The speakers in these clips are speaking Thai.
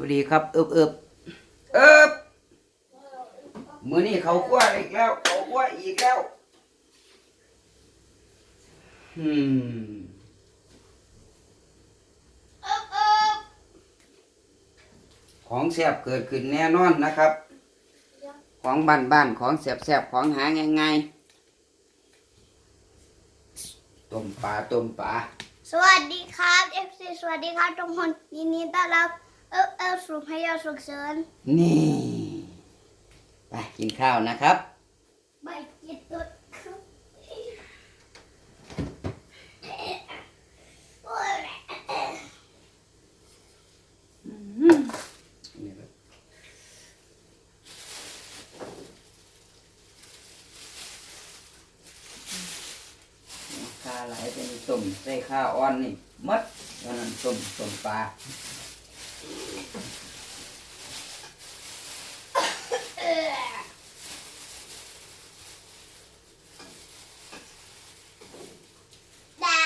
วัสดีครับเอิบเอิบเอิบมือนี้เขากว่าอีกแล้ว เขากว่าอีกแล้วอืมของแซ่บเกิดขึ้นแน่นอนนะครับ ของบ้านบ้านของแซ่บของหาง่ายๆต้มปลาต้มปลาสวัสดีครับ FC สวัสดีครับทุกคนยินดีต้อนรับ เอลเอลสู่พยาสุขเสริญนี่ ไปกินข้าวนะครับ ใบกิดตุดครับโอ้ยนี่ครับข้าไหลเป็นต้มใส่ข้าวอ่อนนี่มัดวันนั้นต้มต้มปลา ดา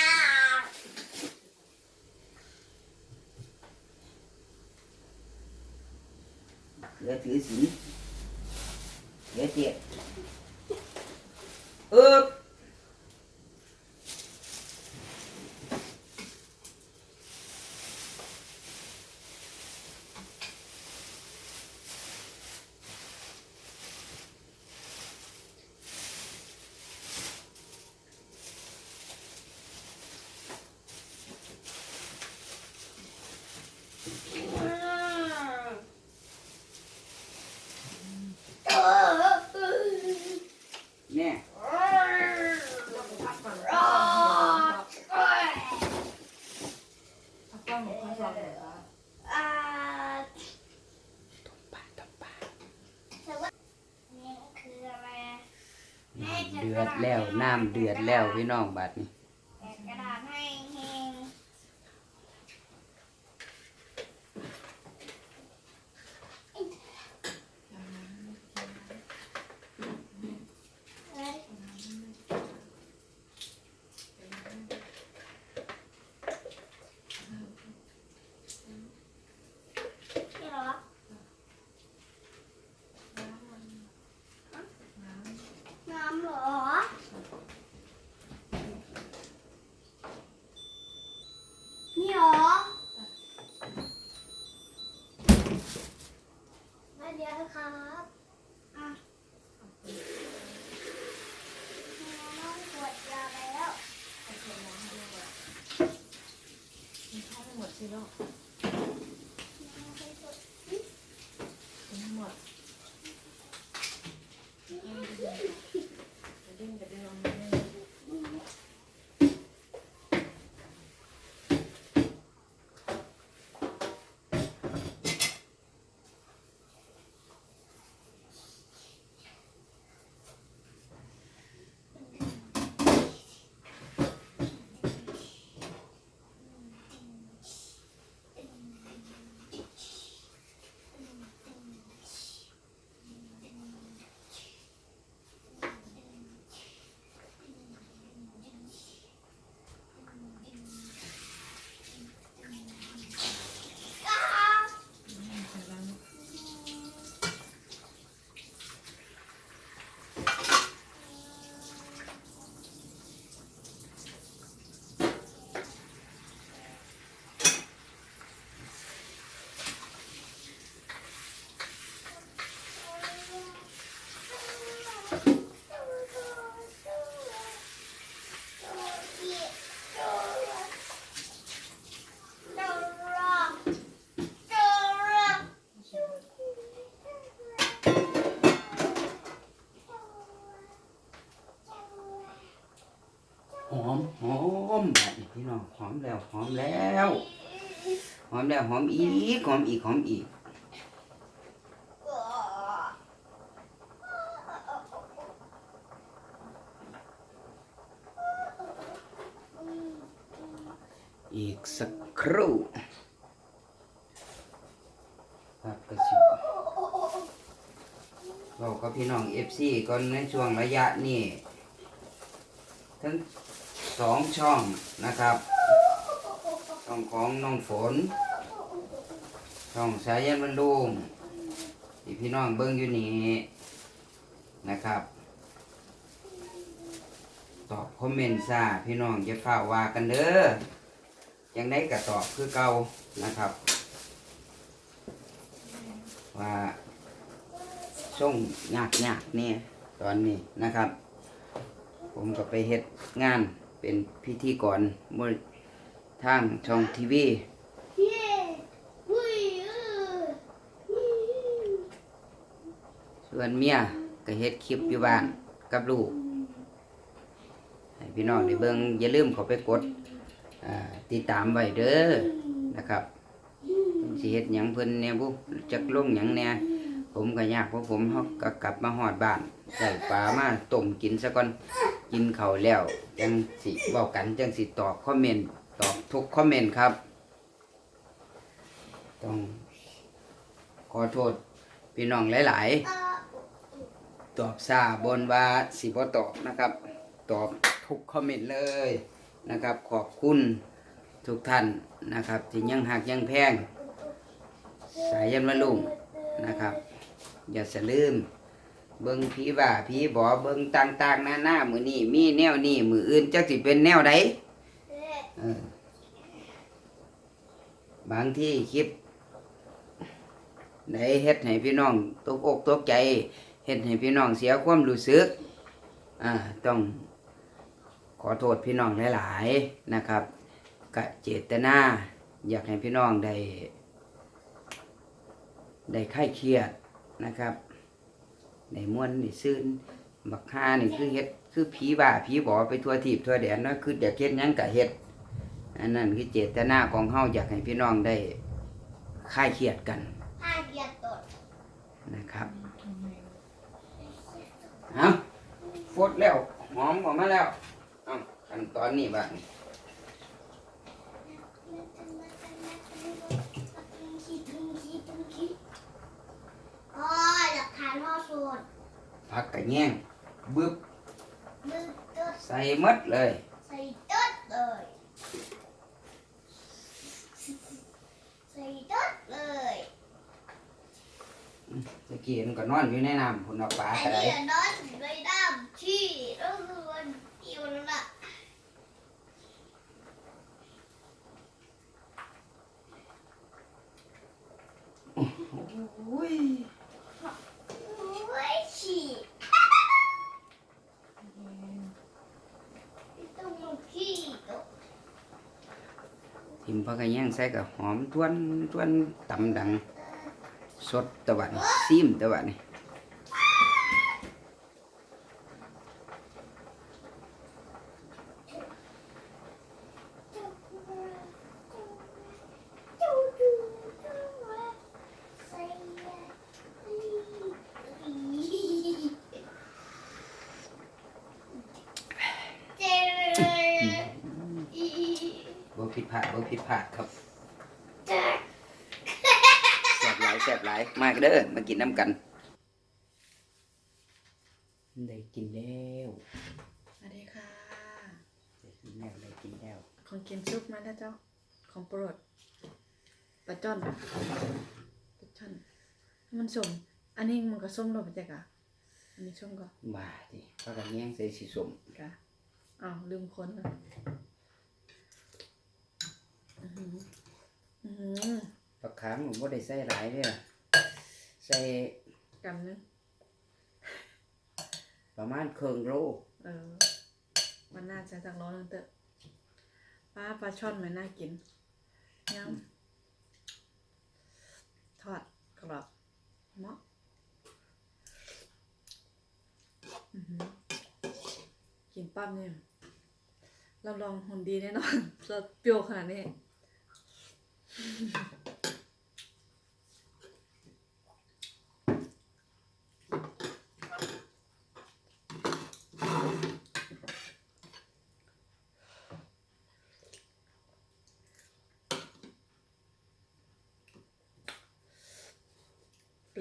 เหลือถือศีลเหลือเจ็ดเอ๊บแน่ อ่า ปลาต้มปลา แต่ว่านี่คืออะไร น้ำเดือดแล้วน้ำเดือดแล้วพี่น้องบัดนี้ แกะกระดาษให้เฮงเอ้ยนี่เหรอ น้ำเหรอ นี่เหรอมาเดี๋ยวครับอะน้องกดยาไปแล้ว หมดสิลูก น้องไปกด หมดกระดิ่งกระดิ่ง หอมหอมบัดนี้พี่น้องหอมแล้วหอมแล้วหอม แล้วหอมอีกหอมอีกหอมอีกอีกสักครู่ครับกระชิบเราก็พี่น้องเอฟซีก่อนในช่วงระยะนี้ทั้งสองช่องนะครับช่องของน้องฝน ช่องสายยันบรรลุงที่พี่น้องเบิ้งอยู่นี่นะครับ ตอบคอมเมนต์ซาพี่น้องอย่าฝ้าว่ากันเด้อยังได้ก็ตอบคือเก่านะครับ ว่าส่งยากยากนี่ตอนนี้นะครับ ผมก็ไปเฮ็ดงานเป็นพิธีกรบนทางช่องทีวี เย้วุ้ยเออ ส่วนเมียก็เฮ็ดคลิปอยู่บ้านกับลูก ให้พี่น้องได้เบิ่งอย่าลืมเข้าไปกดติดตามไว้เด้อนะครับเพิ่นสิเฮ็ดหยังเพิ่นแน่บุจักลงหยังแน่ผมก็ยากเพราะผมเฮาก็กลับมาฮอดบ้านได้ปลามาต้มกินซะก่อนกินเขาแล้วจังสิเว้ากันจังสิตอบคอมเมนต์ตอบทุกคอมเมนต์ครับ ต้องขอโทษพี่น้องหลาย ๆ ตอบซาบนว่าสิบ่ตอบนะครับ ตอบทุกคอมเมนต์เลยนะครับ ขอบคุณทุกท่านนะครับ ที่ยังหักยังแพง สายยันวลุงนะครับ อย่าสลืม เบิ้งผีว่าผีบอเบิ้งต่างๆหน้าหน้ามือนี่มีแนวนี้มืออื่นจักสิเป็นแนวใดบางที่คลิปได้เฮ็ดให้พี่น้องตกอกตกใจ เฮ็ดให้พี่น้องเสียความรู้สึกอ่าต้องขอโทษพี่น้องหลายๆนะครับกะเจตนาอยากให้พี่น้องได้ ได้คลายเครียดนะครับได้ม่วนได้ซื่นบักฮานี่คือเฮ็ดคือผีบ้าผีบอไปทั่วทีบทั่วแดนเนาะคืออยากเฮ็ดยังกะเฮ็ดอันนั้นคือเจตนาของเฮาอยากให้พี่น้องได้คลายเครียดกันห้าเกียรติตดนะครับ ทำไม เอา ฟดแล้ว หอมออกมาแล้วเอาขั้นตอนนี้บ้างอ๋อหลักฐานพ่อสูตรผักกระแยงบึบมือตึ๊ดใส่หมดเลย ใส่ตึ๊ดเลยใส่ตึ๊ดเลยตะกี้มันก็นอนอยู่ในน้ำพุ่นเอาปลาอันกระไดนี้นอนในน้ำที่ก็คือวันที่วันนั้นอะโอ้ยโอ้ยฉี่ไม่ต้อ งมาขี้ตกทิมผักกระแยงใส่กับหอมทวนทวนตำดัง สดตะวันซิมตะวันนี่ เจ๊เลยอี บ่ผิดพลาดบ่ ผิดพลาดครับเจ๊แซ่บหลายแซ่บหลายมากเด้อมากินน้ำกันได้กินแล้วสวัสดีค่ะได้กินแล้วได้กินแล้วของกินซุปมาแล้วเจ้า ของโปรดปลาจ้อนปลาช่อน มันส้มอันนี้มันก็ส้มโลบแจกอะอันนี้ส้มก็บ้าดิผักกระแยงใส่สีส้มกะอ้าวลืมคนเลย อื้อหืออื้อหือผักขามผมบ่ได้ใส่หลายเด้อใส่กำนึงประมาณครึ่งโลเออ มันน่าจะจากโน้นนึงเตอะปลาปลาช่อนมันน่ากินยังทอดกรอบเหมาะอื้อหือกินปั๊บเนี่ยเราลองหุ่นดีแน่นอนเราเปรี้ยวขนาดนี้ เปร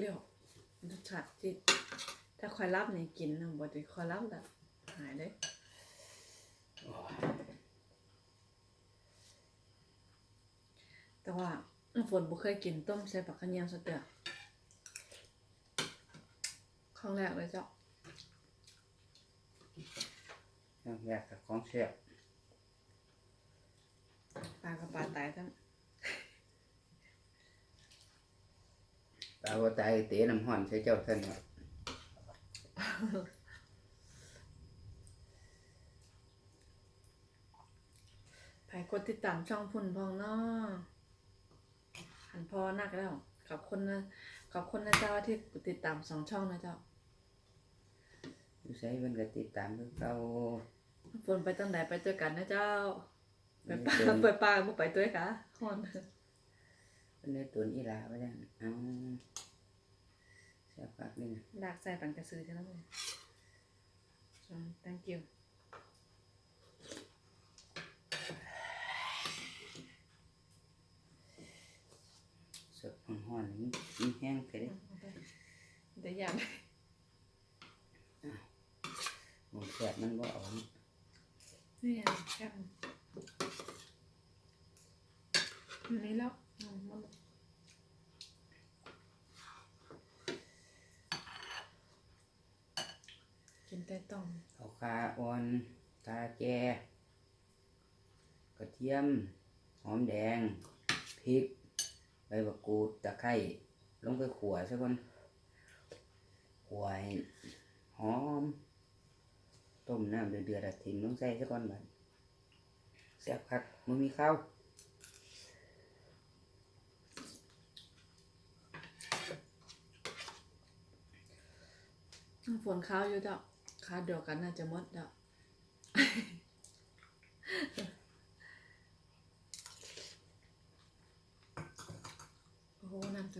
ี้ยวรสชาติจิตถ้าคอยรับเนี่ยกินนะบ่ได้คอยรับละหายเลย แต่ว่าฝนบ่เคยกินต้มใส่ผักกระเนียงสะเตือครั้งแรกเลยเจ้าอยากกับของแซ่บปลากับปลาตายทั้งปลาว่าตายเตะน้ำห้อนใส่เจ้าท่านว่าไผกดติดตามช่องพุ่นพองเนาะหัน พอนักแล้ว ขอบคนนะขอบคนนะเจ้าที่ติดตามสองช่องนะเจ้าอยู่ใส่เพิ่นก็ติดตามคือเก่าฝนไปตั้งไหนไปด้วยกันนะเจ้าไปเพิ่นปลาได้ตัวไปปลาบ่ไปด้วยกะฮอนเพิ่นได้ตัวอีหลาไว้แล้วเอาแซ่บคักนี่นะลากใส่ปันกระซื้อใช่ไหมเลย so thank you สดห้อนๆนี่มันแห้งไปเด้เดี๋ยวอย่ากหมูแซ่บมันบ่เอานี่ไงแค่อันนี้แล้วมันกินแต่ต้มเอาคาอ่อนคาแกกระเทียม หอมแดง พริก ใบมะกรูดตะไคร้ลงไปขัวซะก่อนขัวให้หอม ต้มน้ำเดือดๆอะทิ้งลงใส่ซะก่อนบัดแซ่บคักมันมีข้าวฝนข้าวอยู่เจ้าข้าวเดียวกันน่าจะหมดเจ้า โ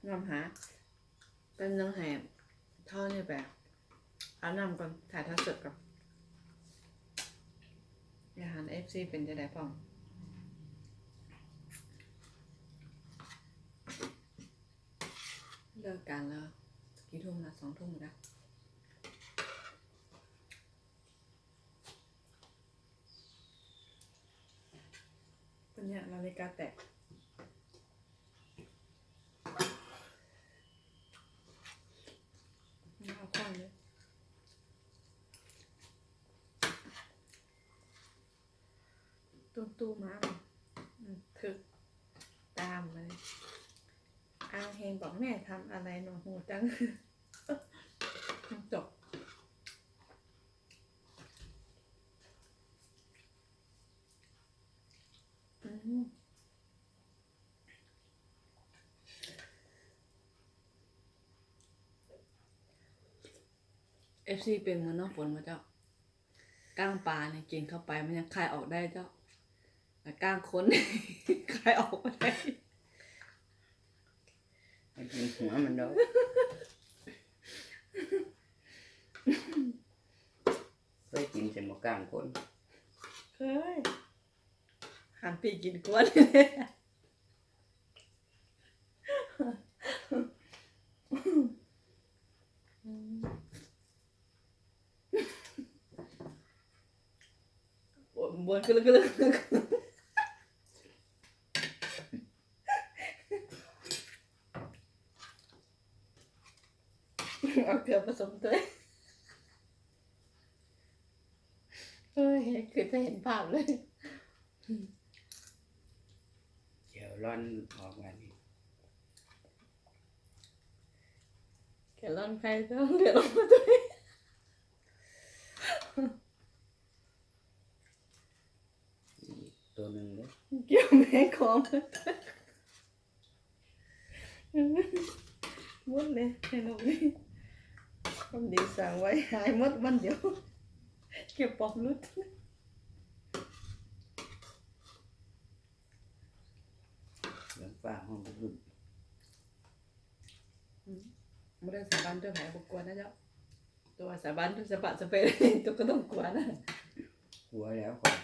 นเชียงฝังควายกินเกลือเนาะทำเป็นควายกันกินข้าวด้วยกันเนอะงอมหา เป็นน้องแหมเท่านี่แบบอาบน้ำก่อนถ่ายทอดสดก่อนอาหารเอฟซีเป็นจะได้ป้องเลิกกันแล้วกี่ทุ่มนะสองทุ่มแล้วเป็นเนี่ยนาฬิกาแตก ไม่เอาควันเลย ตู้ตู้มาถึกตามมาเลยอาเฮงบอกแม่ทำอะไรหนอหูจังจบอืมเอฟซีเป็นเหมือนน้องฝนมาเจ้าก้างปลาเนี่ยกินเข้าไปมันยังคายออกได้เจ้า แต่ก้างคนคายออกไม่ได้ให้กินหัวมันดอกเคยกินเสร็จหมกกลางคนเคยหันปีกินกวนบวนบวนกึลกึลกึลเอาเก ลือผสมด้วยเฮ้ยคือจะเห็นภาพเลยเดี๋ยวร้อนออกมานี่แกลอนใครต้องเดือดออกมาด้วยตัวหนึ่งเด้อเกี่ยวแม่ของมาด้วยหมดเลยให้ลูกนี่ ความดีสั่งไว้หายหมดวันเดียว เก็บปอกรุดเบิ่งฟ้าห้องบึ้มไม่ได้สาบานตัวแผลบุกกลัวนะเจ้าตัวสาบานตัวสะบัดสะเปรตัวก็ต้องกลัวนะหัวแล้วก่อน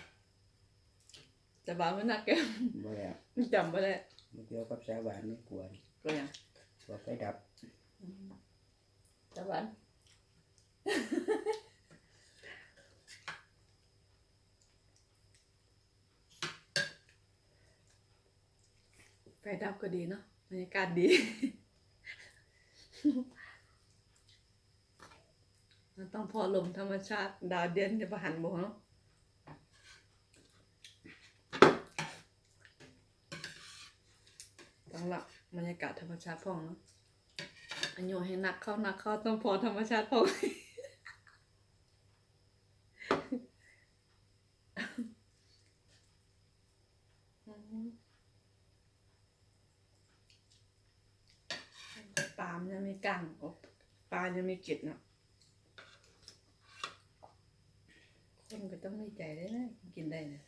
สาบานมันหนักแก้วบ่แล้วจำไม่ได้บ่เกี่ยวกับสาบานนี่กลัวนี่กลัวยังกลัวไฟดับสาบาน ไฟดับก็ดีเนาะบรรยากาศดี มันต้องพอลมธรรมชาติ ดาวเดือนจะประหันบ่เนาะต้องละบรรยากาศธรรมชาติพ่องเนาะอันโยให้นักเข้านักเข้าต้องพอธรรมชาติพ่อง ปลามันยังมี กลางโอ้ปลายังมีเกล็ดเนาะคนก็ต้องมีใจได้นะกินได้นะ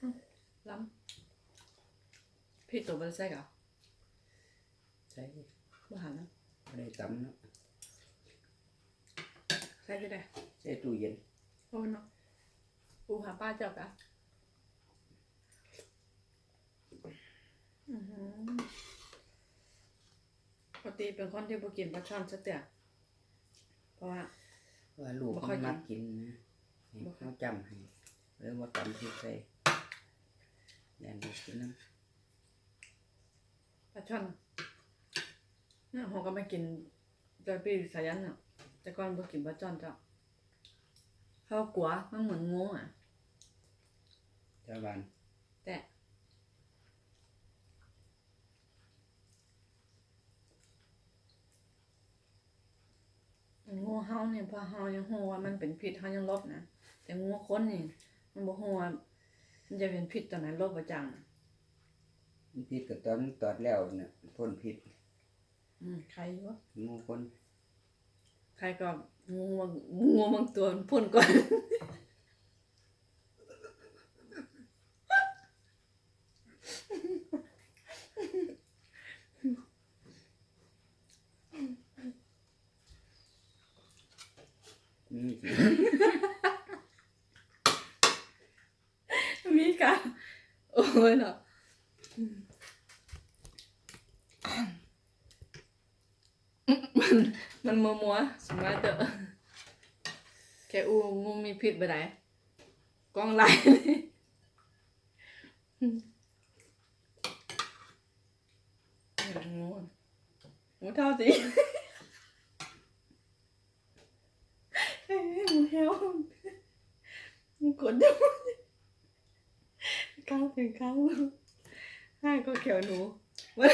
อื้อล้ำพี่ตัวบริษัทเหรอใช่บ้หันนะบ่ได้ตำเนาะใส่ก็ได้ใส่ตู้เย็นโอ้เนาะปูหาป้าเจ้ากะอื้อหือปก ติเป็นคนที่บ่กินปลาช่อนซะเตี่ยเพราะว่า ว่าลูกบ่ค่มัอยนกิน มักกินนะให้บ่ค่อยเขาจำให้เรื่องว่าตำพริกใส่แดนลูกกินน้ปลาช่อนเนี่ยผมก็ไม่กินจอยปีสายันอะ แต่ก่อนบ่กินปลาช่อนจ้ะเขากลัวมันเหมือนงูอะำสาบานแต่ งูเห่าเนี่ยพอเห่ายังฮู้ว่ามันเป็นพิษเฮายังลบนะแต่งูคนนี่มันบ่ฮู้ว่ามันจะเป็นพิษตอนไหนลบบ่จังอะมันพิษกับตอนตอดแล้วเนี่ยพ่นพิษ อืมใครวะงูคน ใครก็งูบางงูบางตัวมันพ่นก่อน อืมมีกะโอ้ยเนาะมันมันมัวมัวสมัยเตอะแค่อูงูมีพิษไปไหนกล้องไล่เนี่ยงูงูเท่าสิ เฮ้ยงูเหี่ยวงูกดดูก้าวถึงก้าวให้ก็เขียวหนูมัน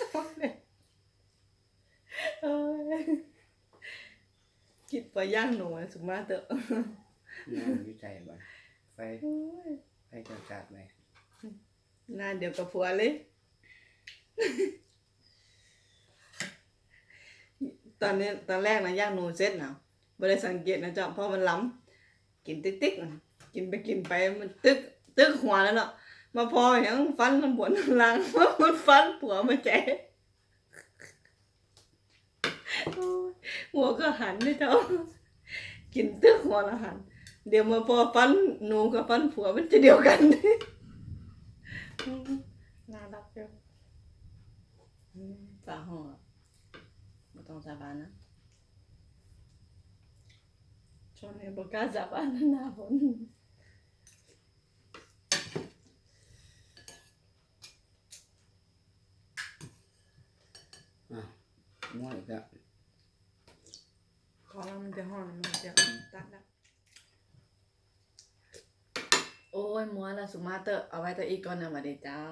ชอบเลยเอ้ยกินไปย่างหนูสุมาเตอะนอนอยู่ใจบ่ไฟโอ้ยไฟจะจัดไว้หน้าเดียวกับผัวเลยตอนนี้ตอนแรกนะย่างหนูเสร็จนาะ ไม่ได้สังเกตนะจ๊ะเพราะมันล้ำกินติ๊กติ๊กๆน่ะกินไปกินไปมันตึกตึกหัวแล้วเนาะมาพออย่างฟันมันปวดหลังมันฟันผัวมาแจโอ้ยหัวก็หันไม่เจ้ากินตึกหัวแล้วหัน เดี๋ยวมาพอฟันหนูกับฟันผัวมันจะเดียวกันน่ารักเจ้าฝาห้องอะไม่ต้องสาบานนะ ช่วงนี้บอกกล้าสาบานนะหน้าฝนอะมั่วอีกแล้วพอแล้วมันจะห้องมันจะตัดแล้วโอ้ยมัวละสุมาเตอร์เอาไว้ตัวอีกก่อนนะมาเดี๋ยวเจ้า